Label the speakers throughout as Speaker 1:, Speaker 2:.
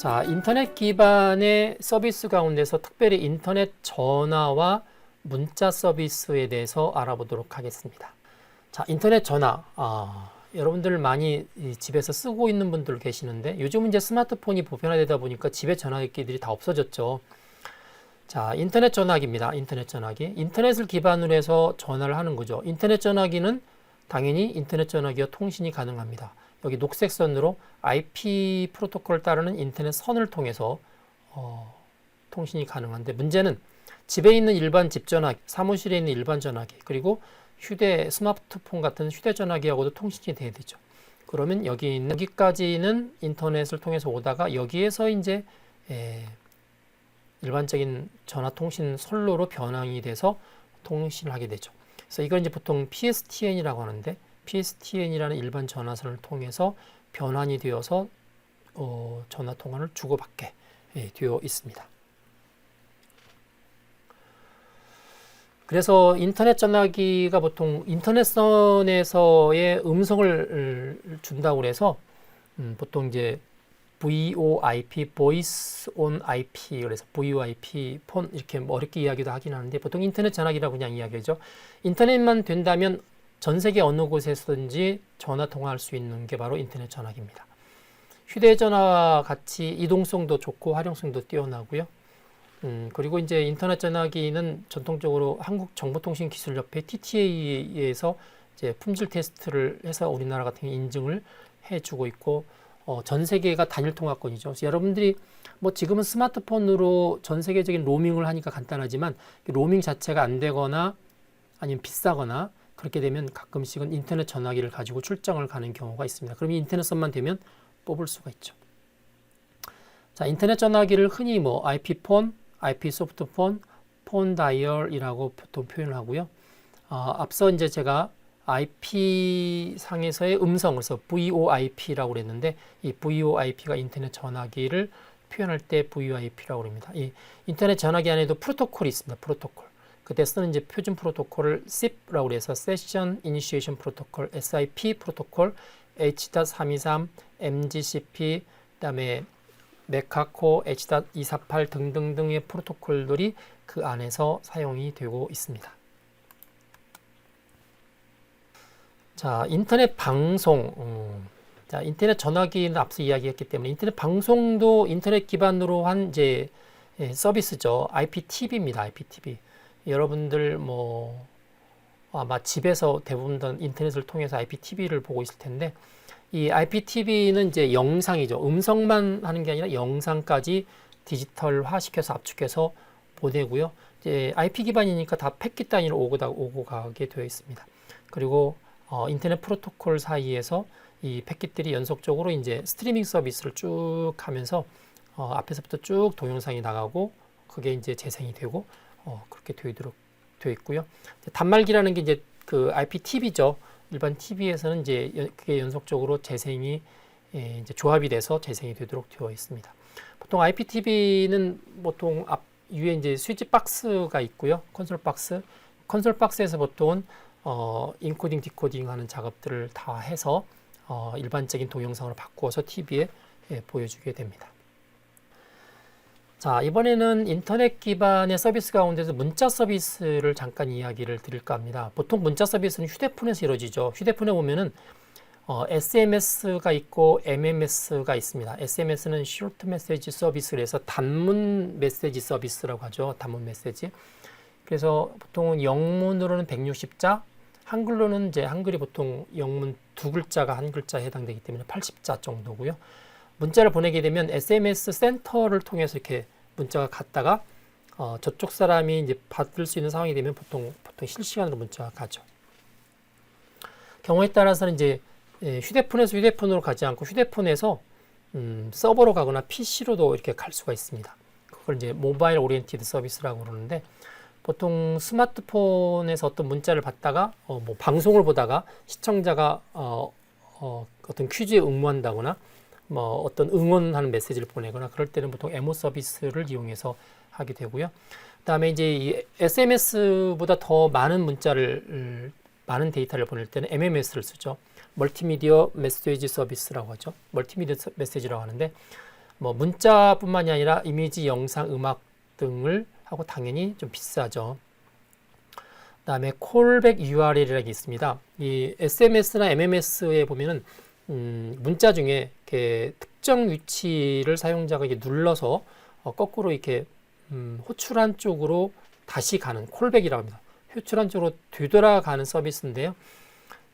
Speaker 1: 자, 인터넷 기반의 서비스 가운데서 특별히 인터넷 전화와 문자 서비스에 대해서 알아보도록 하겠습니다. 자, 인터넷 전화. 아, 여러분들 많이 이 집에서 쓰고 있는 분들 계시는데 요즘은 이제 스마트폰이 보편화되다 보니까 집에 전화기들이 다 없어졌죠. 자, 인터넷 전화기입니다. 인터넷 전화기. 인터넷을 기반으로 해서 전화를 하는 거죠. 인터넷 전화기는 당연히 인터넷 전화기와 통신이 가능합니다. 여기 녹색 선으로 IP 프로토콜을 따르는 인터넷 선을 통해서 어, 통신이 가능한데 문제는 집에 있는 일반 집 전화기, 사무실에 있는 일반 전화기, 그리고 휴대 스마트폰 같은 휴대 전화기하고도 통신이 돼야 되죠. 그러면 여기 있는 여기까지는 인터넷을 통해서 오다가 여기에서 이제 에, 일반적인 전화 통신 선로로 변환이 돼서 통신을 하게 되죠. 그래서 이걸 이제 보통 PSTN이라고 하는데 PSTN이라는 일반 전화선을 통해서 변환이 되어서 어, 전화 통화를 주고받게 예, 되어 있습니다. 그래서 인터넷 전화기가 보통 인터넷선에서의 음성을 준다고 그래서 음, 보통 이제 VoIP, Voice on IP, 그래서 VoIP 폰 이렇게 뭐 어렵게 이야기도 하긴 하는데 보통 인터넷 전화기라고 그냥 이야기하죠. 인터넷만 된다면 전 세계 어느 곳에서든지 전화 통화할 수 있는 게 바로 인터넷 전화기입니다. 휴대전화와 같이 이동성도 좋고 활용성도 뛰어나고요. 음, 그리고 이제 인터넷 전화기는 전통적으로 한국정보통신기술협회 TTA에서 이제 품질 테스트를 해서 우리나라 같은 인증을 해주고 있고 어, 전 세계가 단일 통화권이죠. 여러분들이 뭐 지금은 스마트폰으로 전 세계적인 로밍을 하니까 간단하지만 로밍 자체가 안 되거나 아니면 비싸거나 그렇게 되면 가끔씩은 인터넷 전화기를 가지고 출장을 가는 경우가 있습니다. 그럼 인터넷선만 되면 뽑을 수가 있죠. 자, 인터넷 전화기를 흔히 뭐 IP폰, IP 소프트폰, 폰 다이얼이라고 보통 표현을 하고요. 어, 앞서 이제 제가 IP 상에서의 음성, 그래서 VoIP라고 그랬는데 이 VoIP가 인터넷 전화기를 표현할 때 VoIP라고 합니다. 이 인터넷 전화기 안에도 프로토콜이 있습니다. 프로토콜. 그때 쓰는 이제 표준 프로토콜을 SIP라고 그래서 Session Initiation Protocol, SIP 프로토콜, H.323, MGCP, 그다음에 메카코, H.248 등등등의 프로토콜들이 그 안에서 사용이 되고 있습니다. 자, 인터넷 방송. 음, 자, 인터넷 전화기는 앞서 이야기했기 때문에 인터넷 방송도 인터넷 기반으로 한 이제 예, 서비스죠. IPTV입니다. IPTV. 여러분들 뭐 아마 집에서 대부분 인터넷을 통해서 IPTV를 보고 있을 텐데 이 IPTV는 이제 영상이죠. 음성만 하는 게 아니라 영상까지 디지털화 시켜서 압축해서 보내고요. 이제 IP 기반이니까 다 패킷 단위로 오고, 다, 오고 가게 되어 있습니다. 그리고 어, 인터넷 프로토콜 사이에서 이 패킷들이 연속적으로 이제 스트리밍 서비스를 쭉 하면서 어, 앞에서부터 쭉 동영상이 나가고 그게 이제 재생이 되고 어, 그렇게 되도록 되어 있고요. 단말기라는 게 이제 그 IPTV죠. 일반 TV에서는 이제 그게 연속적으로 재생이 예, 이제 조합이 돼서 재생이 되도록 되어 있습니다. 보통 IPTV는 보통 앞 위에 이제 스위치 박스가 있고요. 콘솔 박스. 콘솔 박스에서 보통은 어, 인코딩, 디코딩 하는 작업들을 다 해서 어, 일반적인 동영상으로 바꾸어서 TV에 예, 보여주게 됩니다. 자, 이번에는 인터넷 기반의 서비스 가운데서 문자 서비스를 잠깐 이야기를 드릴까 합니다. 보통 문자 서비스는 휴대폰에서 이루어지죠. 휴대폰에 보면은 어, SMS가 있고 MMS가 있습니다. SMS는 Short Message Service에서 단문 메시지 서비스라고 하죠. 단문 메시지. 그래서 보통은 영문으로는 160자, 한글로는 이제 한글이 보통 영문 두 글자가 한 글자에 해당되기 때문에 80자 정도고요. 문자를 보내게 되면 SMS 센터를 통해서 이렇게 문자가 갔다가 어, 저쪽 사람이 이제 받을 수 있는 상황이 되면 보통 보통 실시간으로 문자가 가죠. 경우에 따라서는 이제 예, 휴대폰에서 휴대폰으로 가지 않고 휴대폰에서 음, 서버로 가거나 PC로도 이렇게 갈 수가 있습니다. 그걸 이제 모바일 오리엔티드 서비스라고 그러는데 보통 스마트폰에서 어떤 문자를 받다가 어, 뭐 방송을 보다가 시청자가 어, 어, 어떤 퀴즈에 응모한다거나 뭐 어떤 응원하는 메시지를 보내거나 그럴 때는 보통 에모 서비스를 이용해서 하게 되고요. 그다음에 이제 이 SMS보다 더 많은 문자를 많은 데이터를 보낼 때는 MMS를 쓰죠. 멀티미디어 메시지 서비스라고 하죠. 멀티미디어 메시지라고 하는데 뭐 문자뿐만이 아니라 이미지, 영상, 음악 등을 하고 당연히 좀 비싸죠. 그다음에 콜백 URL이라는 게 있습니다. 이 SMS나 MMS에 보면은 음, 문자 중에 이렇게 특정 위치를 사용자가 이렇게 눌러서 어, 거꾸로 이렇게 음, 호출한 쪽으로 다시 가는 콜백이라고 합니다. 호출한 쪽으로 되돌아가는 서비스인데요.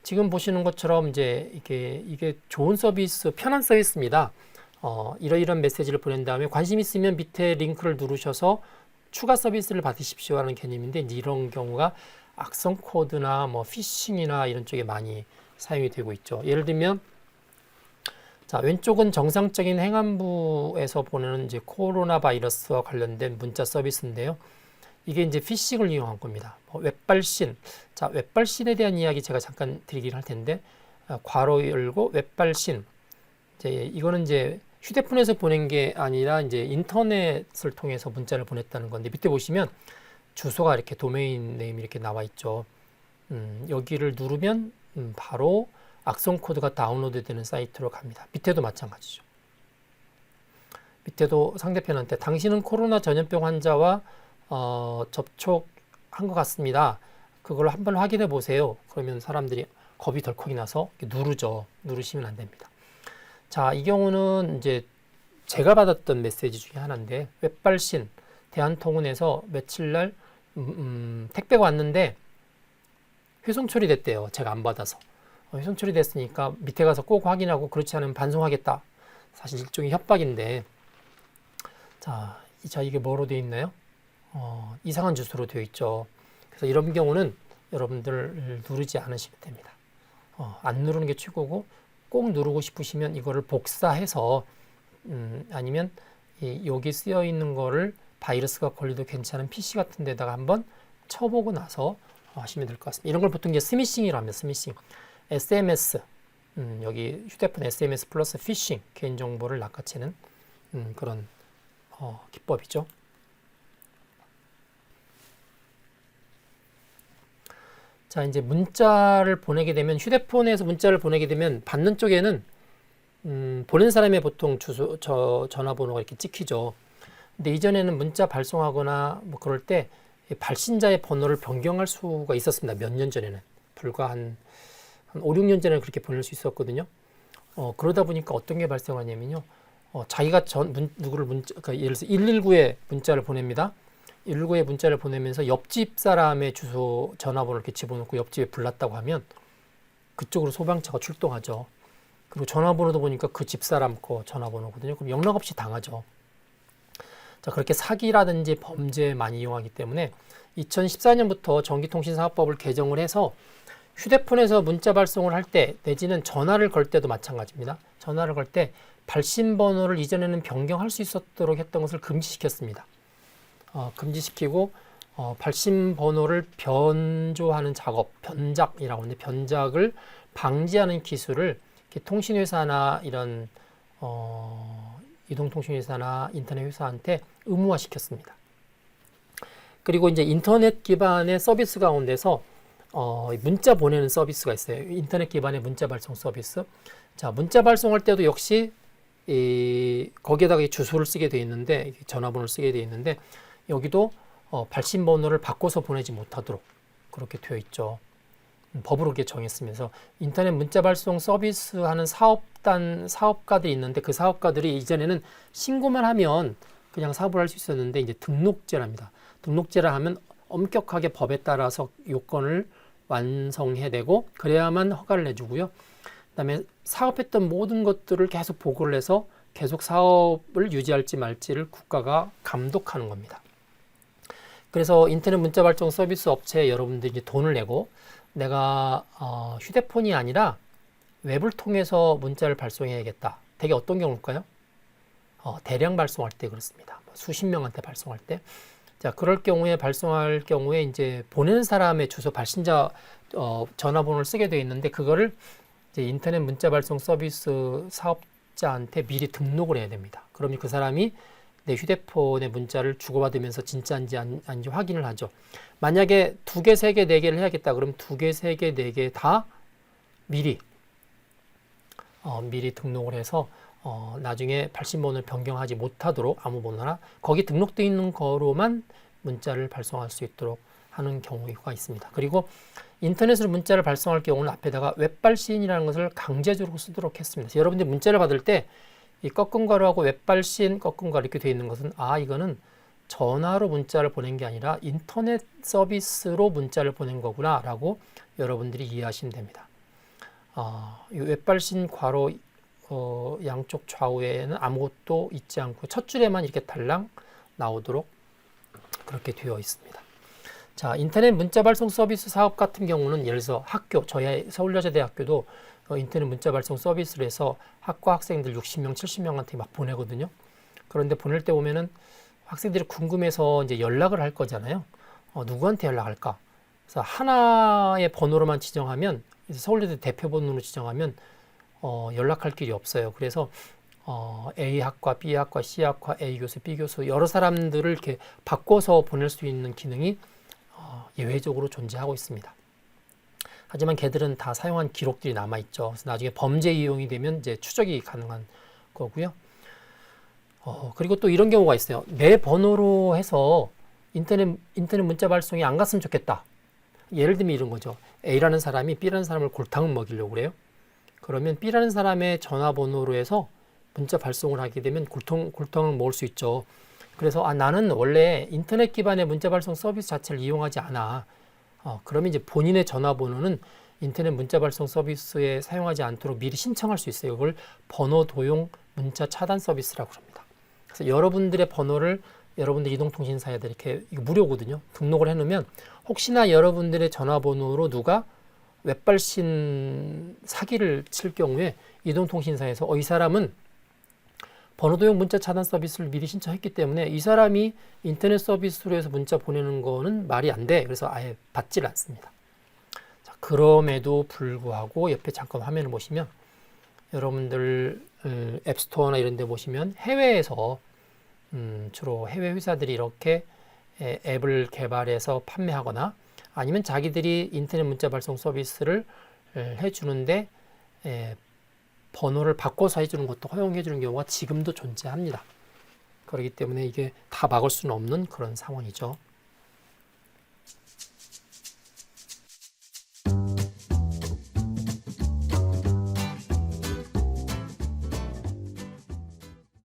Speaker 1: 지금 보시는 것처럼 이제 이게 이게 좋은 서비스, 편한 서비스입니다. 어, 이러이런 메시지를 보낸 다음에 관심 있으면 밑에 링크를 누르셔서 추가 서비스를 받으십시오 하는 개념인데 이런 경우가 악성 코드나 뭐 피싱이나 이런 쪽에 많이 사용이 되고 있죠. 예를 들면 자, 왼쪽은 정상적인 행안부에서 보내는 이제 코로나 바이러스와 관련된 문자 서비스인데요. 이게 이제 피싱을 이용한 겁니다. 뭐 웹발신. 자, 웹발신에 대한 이야기 제가 잠깐 드리긴 할 텐데, 아, 괄호 열고 웹발신. 이제 이거는 이제 휴대폰에서 보낸 게 아니라 이제 인터넷을 통해서 문자를 보냈다는 건데, 밑에 보시면 주소가 이렇게 도메인 네임이 이렇게 나와 있죠. 음, 여기를 누르면 음, 바로 악성 코드가 다운로드 되는 사이트로 갑니다. 밑에도 마찬가지죠. 밑에도 상대편한테 당신은 코로나 전염병 환자와 어, 접촉한 것 같습니다. 그걸 한번 확인해 보세요. 그러면 사람들이 겁이 덜컥이 나서 누르죠. 누르시면 안 됩니다. 자, 이 경우는 이제 제가 받았던 메시지 중에 하나인데 웹발신 대한통운에서 며칠 날 음, 음, 택배가 왔는데 회송 처리됐대요. 제가 안 받아서. 어, 회송 처리됐으니까 밑에 가서 꼭 확인하고 그렇지 않으면 반송하겠다. 사실 일종의 협박인데 자, 자 이게 뭐로 되어 있나요? 어, 이상한 주소로 되어 있죠. 그래서 이런 경우는 여러분들 누르지 않으시면 됩니다. 어, 안 누르는 게 최고고 꼭 누르고 싶으시면 이거를 복사해서 음, 아니면 이, 여기 쓰여 있는 거를 바이러스가 걸려도 괜찮은 PC 같은 데다가 한번 쳐보고 나서 하시면 될 것 같습니다. 이런 걸 보통 이제 스미싱이라고 합니다. 스미싱. SMS. 음, 여기 휴대폰 SMS 플러스 피싱. 개인정보를 낚아채는 음, 그런 어, 기법이죠. 자, 이제 문자를 보내게 되면 휴대폰에서 문자를 보내게 되면 받는 쪽에는 음, 보낸 사람의 보통 주소, 저 전화번호가 이렇게 찍히죠. 근데 이전에는 문자 발송하거나 뭐 그럴 때 발신자의 번호를 변경할 수가 있었습니다. 몇 년 전에는. 불과 한, 한 5, 6년 전에 그렇게 보낼 수 있었거든요. 어, 그러다 보니까 어떤 게 발생하냐면요. 어, 자기가 전, 문, 누구를 문자, 그러니까 예를 들어서 119에 문자를 보냅니다. 119에 문자를 보내면서 옆집 사람의 주소, 전화번호를 이렇게 집어넣고 옆집에 불났다고 하면 그쪽으로 소방차가 출동하죠. 그리고 전화번호도 보니까 그 집사람 거 전화번호거든요. 그럼 연락 없이 당하죠. 자, 그렇게 사기라든지 범죄에 많이 이용하기 때문에 2014년부터 전기통신사업법을 개정을 해서 휴대폰에서 문자 발송을 할 때 내지는 전화를 걸 때도 마찬가지입니다. 전화를 걸 때 발신 번호를 이전에는 변경할 수 있었도록 했던 것을 금지시켰습니다. 어, 금지시키고 어, 발신 번호를 변조하는 작업, 변작이라고 하는데 변작을 방지하는 기술을 통신회사나 이런 어, 이동통신회사나 인터넷 회사한테 의무화시켰습니다. 그리고 이제 인터넷 기반의 서비스 가운데서 어, 문자 보내는 서비스가 있어요. 인터넷 기반의 문자 발송 서비스. 자, 문자 발송할 때도 역시 이 거기에다가 이 주소를 쓰게 돼 있는데 전화번호를 쓰게 돼 있는데 여기도 어, 발신 번호를 바꿔서 보내지 못하도록 그렇게 되어 있죠. 음, 법으로 이렇게 정했으면서 인터넷 문자 발송 서비스 하는 사업단 사업가들이 있는데 그 사업가들이 이전에는 신고만 하면 그냥 사업을 할 수 있었는데 이제 등록제랍니다. 등록제라 하면 엄격하게 법에 따라서 요건을 완성해내고 그래야만 허가를 내주고요. 그다음에 사업했던 모든 것들을 계속 보고를 해서 계속 사업을 유지할지 말지를 국가가 감독하는 겁니다. 그래서 인터넷 문자 발송 서비스 업체에 여러분들이 돈을 내고 내가 어, 휴대폰이 아니라 웹을 통해서 문자를 발송해야겠다. 되게 어떤 경우일까요? 어, 대량 발송할 때 그렇습니다. 뭐 수십 명한테 발송할 때. 자, 그럴 경우에 발송할 경우에 이제 보내는 사람의 주소 발신자 어, 전화번호를 쓰게 되어 있는데 그거를 이제 인터넷 문자 발송 서비스 사업자한테 미리 등록을 해야 됩니다. 그러면 그 사람이 내 휴대폰의 문자를 주고받으면서 진짜인지 아닌지 확인을 하죠. 만약에 두 개, 세 개, 네 개를 해야겠다. 그럼 두 개, 세 개, 네 개 다 미리 어, 미리 등록을 해서 어, 나중에 발신번호를 변경하지 못하도록 아무 번호나 거기 등록되어 있는 거로만 문자를 발송할 수 있도록 하는 경우가 있습니다. 그리고 인터넷으로 문자를 발송할 경우는 앞에다가 웹발신이라는 것을 강제적으로 쓰도록 했습니다. 그래서 여러분들이 문자를 받을 때 이 꺾음가루하고 웹발신, 꺾음가루 이렇게 되어 있는 것은 아 이거는 전화로 문자를 보낸 게 아니라 인터넷 서비스로 문자를 보낸 거구나라고 여러분들이 이해하시면 됩니다. 어, 이 웹발신 괄호 어, 양쪽 좌우에는 아무것도 있지 않고 첫 줄에만 이렇게 달랑 나오도록 그렇게 되어 있습니다. 자, 인터넷 문자 발송 서비스 사업 같은 경우는 예를 들어서 학교, 저희 서울여자대학교도 어, 인터넷 문자 발송 서비스를 해서 학과 학생들 60명, 70명한테 막 보내거든요. 그런데 보낼 때 보면은 학생들이 궁금해서 이제 연락을 할 거잖아요. 어, 누구한테 연락할까? 그래서 하나의 번호로만 지정하면 서울여대 대표 번호로 지정하면 어, 연락할 길이 없어요. 그래서 어, A 학과, B 학과, C 학과, A 교수, B 교수 여러 사람들을 이렇게 바꿔서 보낼 수 있는 기능이 어, 예외적으로 존재하고 있습니다. 하지만 걔들은 다 사용한 기록들이 남아 있죠. 그래서 나중에 범죄 이용이 되면 이제 추적이 가능한 거고요. 어, 그리고 또 이런 경우가 있어요. 내 번호로 해서 인터넷 인터넷 문자 발송이 안 갔으면 좋겠다. 예를 들면 이런 거죠. A라는 사람이 B라는 사람을 골탕을 먹이려고 그래요. 그러면 B라는 사람의 전화번호로 해서 문자 발송을 하게 되면 골통, 골탕을 먹을 수 있죠. 그래서 아, 나는 원래 인터넷 기반의 문자 발송 서비스 자체를 이용하지 않아. 어, 그러면 이제 본인의 전화번호는 인터넷 문자 발송 서비스에 사용하지 않도록 미리 신청할 수 있어요. 이걸 번호 도용 문자 차단 서비스라고 합니다. 그래서 여러분들의 번호를 여러분들 이동통신사에다 이렇게 무료거든요. 등록을 해놓으면 혹시나 여러분들의 전화번호로 누가 웹발신 사기를 칠 경우에 이동통신사에서 어, 이 사람은 번호도용 문자 차단 서비스를 미리 신청했기 때문에 이 사람이 인터넷 서비스로 해서 문자 보내는 거는 말이 안 돼. 그래서 아예 받질 않습니다. 자, 그럼에도 불구하고 옆에 잠깐 화면을 보시면 여러분들 음, 앱스토어나 이런 데 보시면 해외에서 음, 주로 해외 회사들이 이렇게 에, 앱을 개발해서 판매하거나 아니면 자기들이 인터넷 문자 발송 서비스를 에, 해주는데 에, 번호를 바꿔서 해주는 것도 허용해 주는 경우가 지금도 존재합니다. 그렇기 때문에 이게 다 막을 수는 없는 그런 상황이죠.